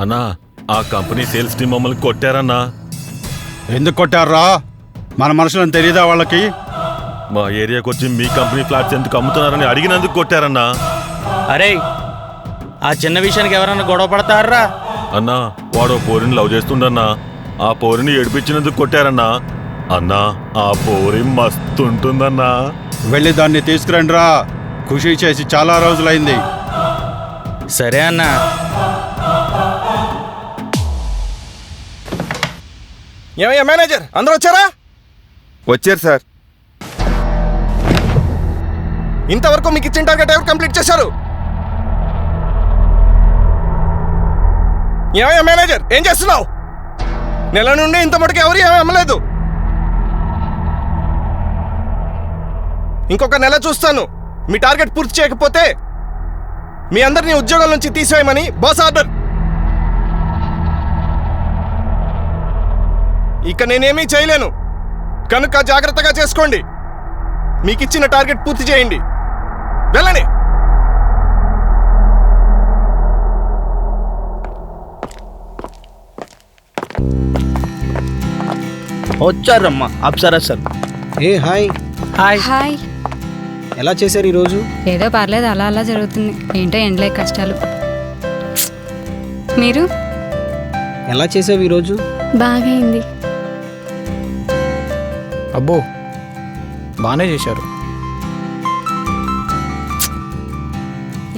అన్నా ఆ company sales team మమ్మల్ని కొట్టారన్నా. ఎందుకు కొట్టారా మన మనుషులను తెలియదా వాళ్ళకి? మా ఏరియాకి వచ్చి మీ కంపెనీ ఫ్లాట్స్ ఎందుకు అమ్ముతున్నారని అడిగినందుకు కొట్టారన్నా. అరే ఆ చిన్న విషయానికి ఎవరన్నా గొడవ పడతారా? అన్నా వాడు పోరిని లవ్ చేస్తుండన్నా. ఆ పోరిని ఏడిపించినందుకు కొట్టారన్నా. అన్నా ఆ పోరి మస్తుంటుందన్నా. వెళ్ళి దాన్ని తీసుకురండి రా ఖుషి చేసి చాలా రోజులైంది. సరే అన్న. ఏమయ్యా మేనేజర్? అందరూ వచ్చారా? వచ్చారు సార్. ఇంతవరకు మీకు ఇచ్చిన టార్గెట్ ఎవరు కంప్లీట్ చేశారు? ఏమయ్యా మేనేజర్ ఏం చేస్తున్నావు? నెల నుండి ఇంత మటుకు ఎవరు ఏమీ అమ్మలేదు. ఇంకొక నెల చూస్తాను. మీ టార్గెట్ పూర్తి చేయకపోతే మీ అందరినీ ఉద్యోగాల నుంచి తీసేయమని బాస్ ఆర్డర్ ఇక నేనేమీ చేయలేను. కనుక జాగ్రత్తగా చేసుకోండి. మీకు ఇచ్చిన టార్గెట్ పూర్తి చేయండి. వెళ్ళండి. వచ్చారమ్మా అప్సరా సార్. ఏ హాయ్. హాయ్. హాయ్. ఎలా చేశారు ఈరోజు? ఏదో పర్లేదు అలా అలా జరుగుతుంది. ఏంటో ఎండలే కష్టాలు. మీరు? ఎలా చేసావు ఈరోజు? బాగైంది. అబ్బో బాగానే చేశారు.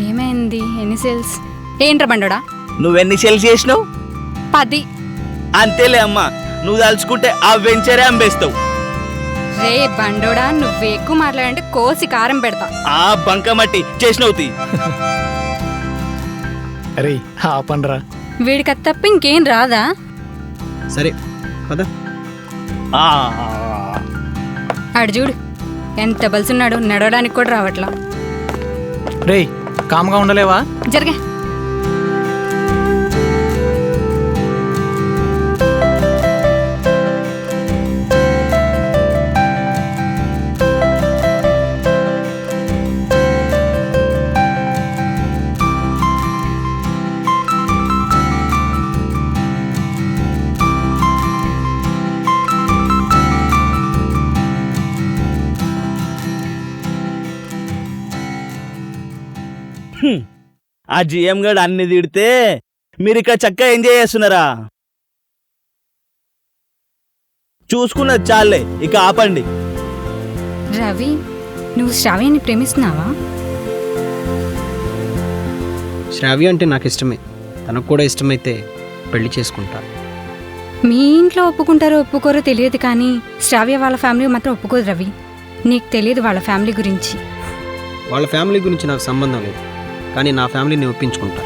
ఏమైంది? ఎన్ని సేల్స్? ఏంట్రా బండోడా? నువ్వెన్ని సేల్స్ చేసినావు? పది. అంతేలే అమ్మా నువ్వు తలుచుకుంటే ఆ వెంచరే అమ్మేస్తావు రే బండోడా నువ్వు ఎక్కువ మాట్లాడంటే కోసి కారం పెడతా. ఆ బంకమట్టి చేసినవు తీ. అరే ఆపండ్రా. వీడికి తప్ప ఇంకేం రాదా? సరే పద. ఆ ఆడు చూడు ఎంత బలుసున్నాడు నడవడానికి కూడా రావట్లా. రేయ్ కామ్గా ఉండలేవా? జరిగే. ఆ జిఎం గడు అన్ని తిడితే మీరు ఇక్కడ చక్కగా ఎంజాయ్ చేస్తున్నారా? చూసుకున్నది చాలే ఇక ఆపండి. రవి నువ్వు శ్రావ్యాన్ని ప్రేమిస్తున్నావా? శ్రావ్య అంటే నాకు ఇష్టమే. తనకు కూడా ఇష్టమైతే పెళ్ళి చేసుకుంటా. మీ ఇంట్లో ఒప్పుకుంటారో ఒప్పుకోరో తెలియదు కానీ శ్రావ్య వాళ్ళ ఫ్యామిలీ మాత్రం ఒప్పుకోదు రవి. నీకు తెలియదు వాళ్ళ ఫ్యామిలీ గురించి. వాళ్ళ ఫ్యామిలీ గురించి నాకు సంబంధం లేదు. కానీ నా ఫ్యామిలీని ఒప్పించుకుంటా.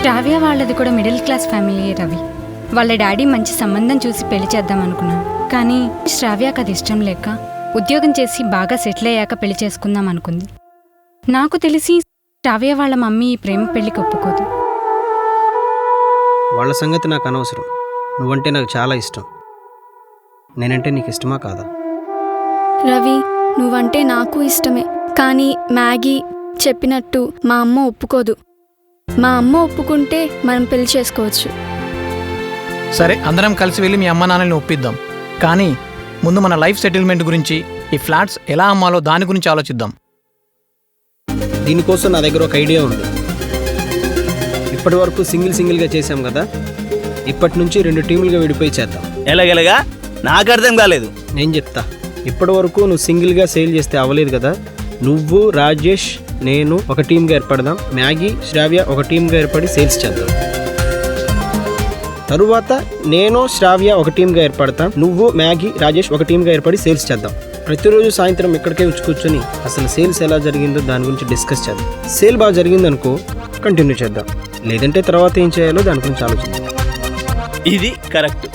శ్రావ్య వాళ్ళది కూడా మిడిల్ క్లాస్ ఫ్యామిలీ రవి. వాళ్ళ డాడీ మంచి సంబంధం చూసి పెళ్ళి చేద్దాం అనుకున్నాను కానీ శ్రావ్యకు అది ఇష్టం లేక ఉద్యోగం చేసి బాగా సెటిల్ అయ్యాక పెళ్ళి చేసుకుందాం అనుకుంది. నాకు తెలిసి శ్రావ్య వాళ్ళ మమ్మీ ఈ ప్రేమ పెళ్ళికి ఒప్పుకోదు. వాళ్ళ సంగతి నాకు అనవసరం. నువ్వంటే నాకు చాలా ఇష్టం. నేనంటే నీకు ఇష్టమా కాదా? రవి నువ్వంటే నాకు ఇష్టమే. కానీ మ్యాగీ చెప్పినట్టు మా అమ్మ ఒప్పుకోదు. మా అమ్మ ఒప్పుకుంటే మనం పెళ్ళి చేసుకోవచ్చు. సరే అందరం కలిసి వెళ్ళి మీ అమ్మ నాన్నని ఒప్పిద్దాం. కానీ ముందు మన లైఫ్ సెటిల్మెంట్ గురించి ఈ ఫ్లాట్స్ ఎలా అమ్మాలో దాని గురించి ఆలోచిద్దాం. దీనికోసం నా దగ్గర ఒక ఐడియా ఉంది. ఇప్పటి వరకు సింగిల్ సింగిల్గా చేశాం కదా ఇప్పటి నుంచి రెండు టీములుగా విడిపోయి చేద్దాం. ఎలాగెలగా? నాకు అర్థం కాలేదు. నేను చెప్తా ఇప్పటి వరకు నువ్వు సింగిల్గా సేల్ చేస్తే అవ్వలేదు కదా నువ్వు రాజేష్ నేను ఒక టీంగా ఏర్పడదాం. మ్యాగీ శ్రావ్య ఒక టీంగా ఏర్పడి సేల్స్ చేద్దాం. తరువాత నేను శ్రావ్య ఒక టీంగా ఏర్పడతాం. నువ్వు మ్యాగీ రాజేష్ ఒక టీంగా ఏర్పడి సేల్స్ చేద్దాం. ప్రతిరోజు సాయంత్రం ఇక్కడికే వచ్చి కూర్చొని అసలు సేల్స్ ఎలా జరిగిందో దాని గురించి డిస్కస్ చేద్దాం. సేల్ బాగా జరిగిందనుకో కంటిన్యూ చేద్దాం. లేదంటే తర్వాత ఏం చేయాలో దాని గురించి ఆలోచిద్దాం. ఇది కరెక్ట్.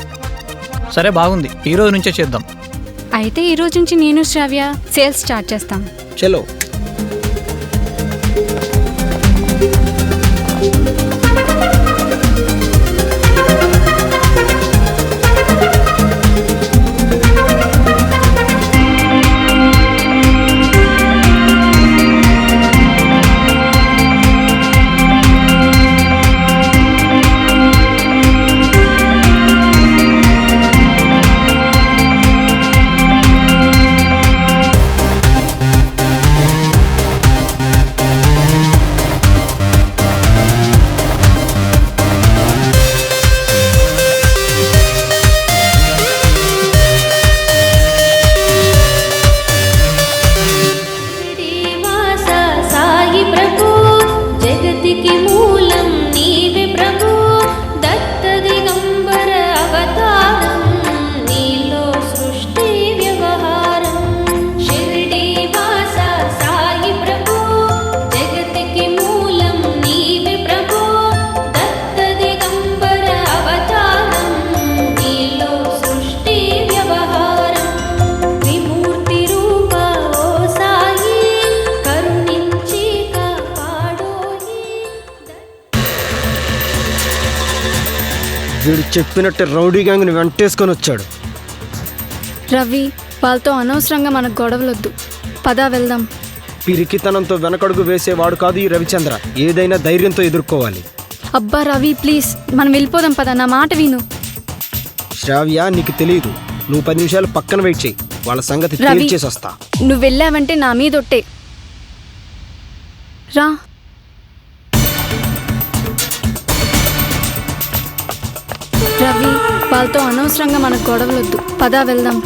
సరే బాగుంది. ఈ రోజు నుంచే చేద్దాం. అయితే ఈ రోజు నుంచి నేను శ్రావ్య సేల్స్ స్టార్ట్ చేస్తాం. చలో. వీడు చెప్పినట్టు రౌడీ గ్యాంగ్ని వెంటేసుకొని వచ్చాడు. రవి వాళ్ళతో అనవసరంగా మనకు గొడవలొద్దు. పదా వెళ్దాం. పిరికితనంతో వెనకడుగు వేసేవాడు కాదు ఈ రవిచంద్ర. ఏదైనా ధైర్యంతో ఎదుర్కోవాలి. అబ్బా రవి ప్లీజ్. మనం వెళ్ళిపోదాం పదా నా మాట విను. శ్రావ్య నీకు తెలియదు. నువ్వు పది నిమిషాలు పక్కన వెయిట్ చేయి. వాళ్ళ సంగతి రవి. తేల్చేసి వస్తా. నువ్వు వెళ్ళావంటే నా మీదొట్టే రా. రవి వాళ్ళతో అనవసరంగా మనకు గొడవలొద్దు. పదా వెళ్దాం.